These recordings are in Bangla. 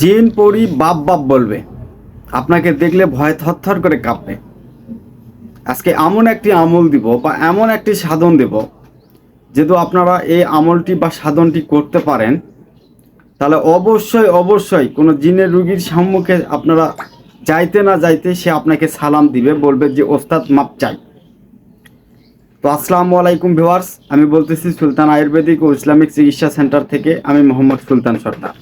জিন পরি বাপ বাপ বলবে। আপনাকে দেখলে ভয় থরথর করে কাঁপবে। আজকে এমন একটি আমল দিব বা এমন একটি সাধন দেব, যেহেতু আপনারা এই আমলটি বা সাধনটি করতে পারেন, তাহলে অবশ্যই অবশ্যই কোনো জিনের রুগীর সম্মুখে আপনারা যাইতে না যাইতে সে আপনাকে সালাম দিবে, বলবে যে, ওস্তাদ, মাপ চাই। তো আসসালামু আলাইকুম ভিওয়ার্স আমি বলতেছি সুলতান আয়ুর্বেদিক ও ইসলামিক চিকিৎসা সেন্টার থেকে আমি মোহাম্মদ সুলতান সর্দার।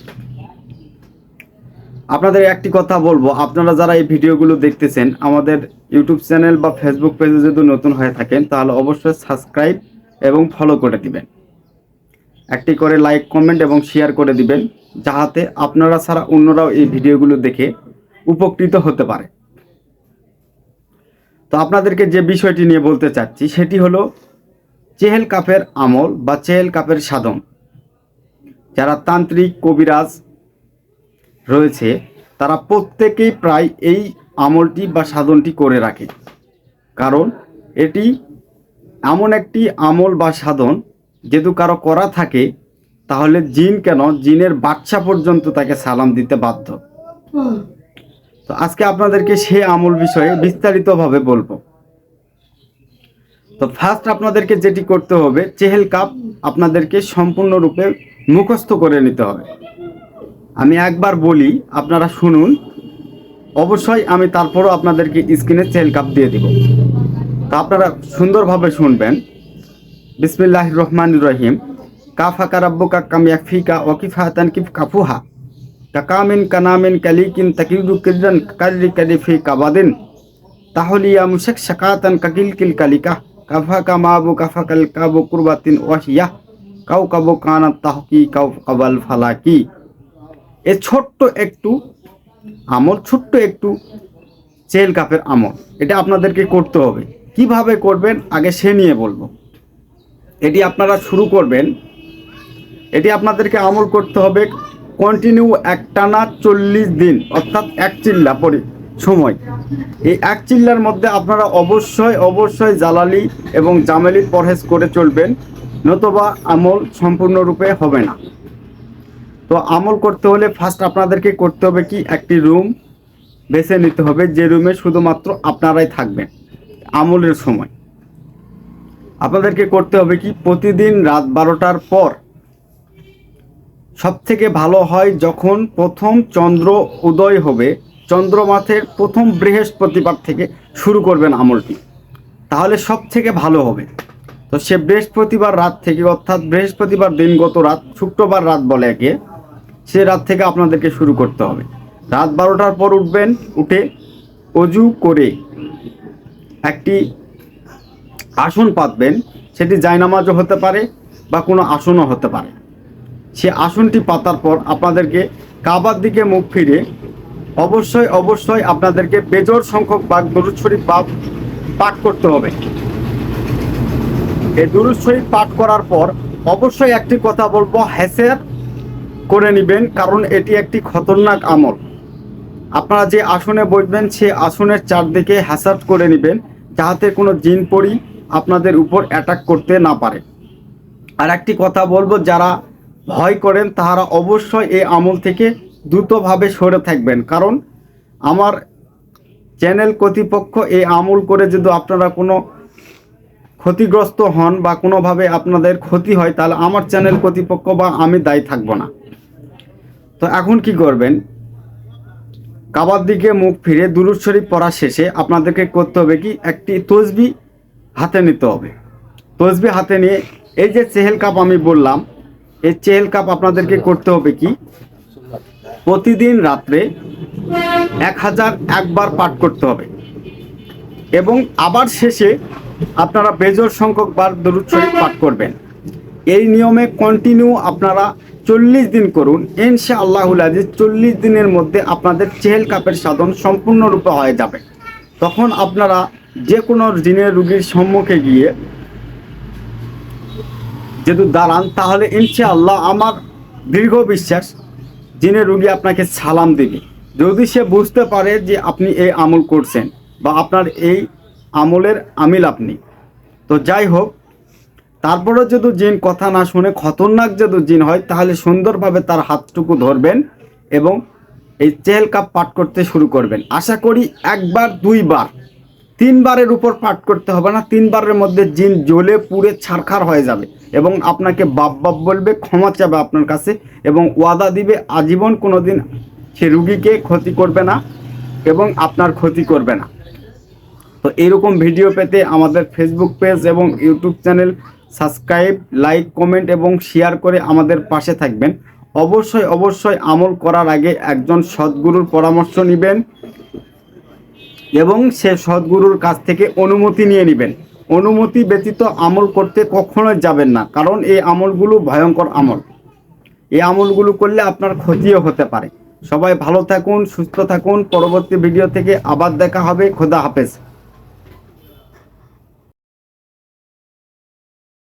আপনাদের একটি কথা বলব, আপনারা যারা এই ভিডিওগুলো দেখতেছেন, আমাদের ইউটিউব চ্যানেল বা ফেসবুক পেজে যদি নতুন হয়ে থাকেন, তাহলে অবশ্যই সাবস্ক্রাইব এবং ফলো করে দিবেন। একটি করে লাইক কমেন্ট এবং শেয়ার করে দিবেন, যাহাতে আপনারা ছাড়া অন্যরাও এই ভিডিওগুলো দেখে উপকৃত হতে পারে। তো আপনাদেরকে যে বিষয়টি নিয়ে বলতে চাচ্ছি, সেটি হলো চেহেল কাপের আমল বা চেহেল কাপের সাধন। যারা তান্ত্রিক, কবিরাজ রয়েছে, তারা প্রত্যেকেই প্রায় এই আমলটি বা সাধনটি করে রাখে। কারণ এটি এমন একটি আমল বা সাধন, যেহেতু কারও করা থাকে, তাহলে জিন কেন? জিনের বাচ্চা পর্যন্ত তাকে সালাম দিতে বাধ্য। তো আজকে আপনাদেরকে সেই আমল বিষয়ে বিস্তারিতভাবে বলব। তো ফার্স্ট আপনাদেরকে যেটি করতে হবে, চেহেল কাপ আপনাদেরকে সম্পূর্ণরূপে মুখস্থ করে নিতে হবে। আমি একবার বলি, আপনারা শুনুন। অবশ্যই আমি তারপরও আপনাদেরকে স্ক্রিনে চেহেল কাপ দিয়ে দিব। তা আপনারা সুন্দরভাবে শুনবেন। বিসমিল্লাহ রহমান রহিম। কাফা কারাব্বু কারাব্বুকা কামিয়াফিকা ওকিফাতান কিফ কাফুহা। কাকামিন কানামিন কালিকিন তাকিদু কিরন কালি কালিফি কাবাদিন। তাহলিয়া মুশেক শাকাতান কাকিল কিল কালিকা। কাফা কামাবু কাফা কাল কাবু কুরবাতিন ওয়াহিয়া। কাউ কাবু কানা তাহকি, কাউ কাবাল ফালাকি। এ ছোট্ট একটু আমল, ছোট্ট একটু চেল কাপের আমল। এটা আপনাদেরকে করতে হবে। কীভাবে করবেন, আগে সে নিয়ে বলব। এটি আপনারা শুরু করবেন। এটি আপনাদেরকে আমল করতে হবে কন্টিনিউ একটানা চল্লিশ দিন, অর্থাৎ এক চিল্লা পরে সময়। এই এক চিল্লার মধ্যে আপনারা অবশ্যই অবশ্যই জালালি এবং জামেলি পরহেজ করে চলবেন, নতুবা আমল সম্পূর্ণরূপে হবে না। তো আমল করতে হলে ফার্স্ট আপনাদেরকে করতে হবে কি? একটি রুম বেছে নিতে হবে। যে রুমে শুধুমাত্র আপনারাই থাকবেন আমলের সময়। আপনাদেরকে করতে হবে কি? প্রতিদিন রাত বারোটার পর সব থেকে ভালো হয় যখন প্রথম চন্দ্র উদয় হবে, চন্দ্রমাথের প্রথম বৃহস্পতিবার থেকে শুরু করবেন আমলটি। তাহলে সব থেকে ভালো হবে। তো সে বৃহস্পতিবার রাত থেকে অর্থাৎ বৃহস্পতিবার দিনগত রাত, শুক্রবার রাত বলে একে সে রাত থেকে আপনাদেরকে শুরু করতে হবে। রাত বারোটার পর উঠবেন, উঠে অজু করে একটি আসন পাতবেন। সেটি জায়নামাজও হতে পারে বা কোনো আসনও হতে পারে। সে আসনটি পাতার পর আপনাদেরকে কাবার দিকে মুখ ফিরে অবশ্যই অবশ্যই আপনাদেরকে বেজোর সংখ্যক বাঘ দরুদ শরীফ বাপ পাঠ করতে হবে। এই দুরুদ শরীফ পাঠ করার পর অবশ্যই একটি কথা বলব হ্যাসের করে নেবেন, কারণ এটি একটি খতরনাক আমল। আপনারা যে আসনে বসবেন, সে আসনের চারদিকে হ্যাসাট করে নেবেন, যাহাতে কোনো জিন পরি আপনাদের উপর অ্যাটাক করতে না পারে। আর একটি কথা বলব, যারা ভয় করেন, তাহারা অবশ্যই এই আমল থেকে দ্রুতভাবে সরে থাকবেন। কারণ আমার চ্যানেল কর্তৃপক্ষ এই আমল করে যদি আপনারা কোনো ক্ষতিগ্রস্ত হন বা কোনোভাবে আপনাদের ক্ষতি হয়, তাহলে আমার চ্যানেল কর্তৃপক্ষ বা আমি দায়ী থাকব না। তো এখন কি করবেন? কাবার দিকে মুখ ফিরে দুরুদ শরীফ পড়া শেষে আপনাদেরকে করতে হবে কি? একটি তসবি হাতে নিতে হবে। তসবি হাতে নিয়ে এই যে চেহেল কাপ আমি বললাম, এই চেহেল কাপ আপনাদেরকে করতে হবে কি? প্রতিদিন রাত্রে এক হাজার একবার পাঠ করতে হবে। এবং আবার শেষে আপনারা বেজোর সংখ্যক বার দরুদ শরীফ পাঠ করবেন। এই নিয়মে কন্টিনিউ আপনারা চল্লিশ দিন করুন। ইনশা আল্লাহুল আজিজ চল্লিশ দিনের মধ্যে আপনাদের চেহেল কাপের সাধন সম্পূর্ণরূপে হয়ে যাবে। তখন আপনারা যে কোনো জিনের রুগীর সম্মুখে গিয়ে যদি দাঁড়ান, তাহলে ইনশা আল্লাহ আমার দীর্ঘ বিশ্বাস, জিনের রুগী আপনাকে সালাম দেবে। যদি সে বুঝতে পারে যে আপনি এই আমল করছেন বা আপনার এই আমলের আমিল আপনি। তো যাই হোক তারপরে যদি জিন কথা না শুনে খতরনাক যদি জিন হয়, তাহলে সুন্দরভাবে তার হাতটুকু ধরবেন এবং এই চেহেল কাপ পাঠ করতে শুরু করবেন। আশা করি একবার, দুইবার, তিনবারের উপর পাঠ করতে হবে না, তিনবারের মধ্যে জিন জ্বলে পুড়ে ছারখার হয়ে যাবে এবং আপনাকে বাপ বাপ বলবে, ক্ষমা চাবে আপনার কাছে এবং ওয়াদা দিবে, আজীবন কোনোদিন সে রুগীকে ক্ষতি করবে না এবং আপনার ক্ষতি করবে না। তো এরকম ভিডিও পেতে আমাদের ফেসবুক পেজ এবং YouTube channel subscribe, like, comment এবং শেয়ার করে আমাদের পাশে থাকবেন। অবশ্যই অবশ্যই আমল করার আগে একজন সদ্গুরুর পরামর্শ নেবেন এবং সে সদ্গুরুর কাছ থেকে অনুমতি নিয়ে নেবেন। অনুমতি ব্যতীত আমল করতে কখনোই যাবেন না, কারণ এই আমলগুলো ভয়ঙ্কর আমল। এই আমলগুলো করলে আপনার ক্ষতিও হতে পারে। সবাই ভালো থাকুন, সুস্থ থাকুন। পরবর্তী ভিডিও থেকে আবার দেখা হবে। খোদা হাফেজ।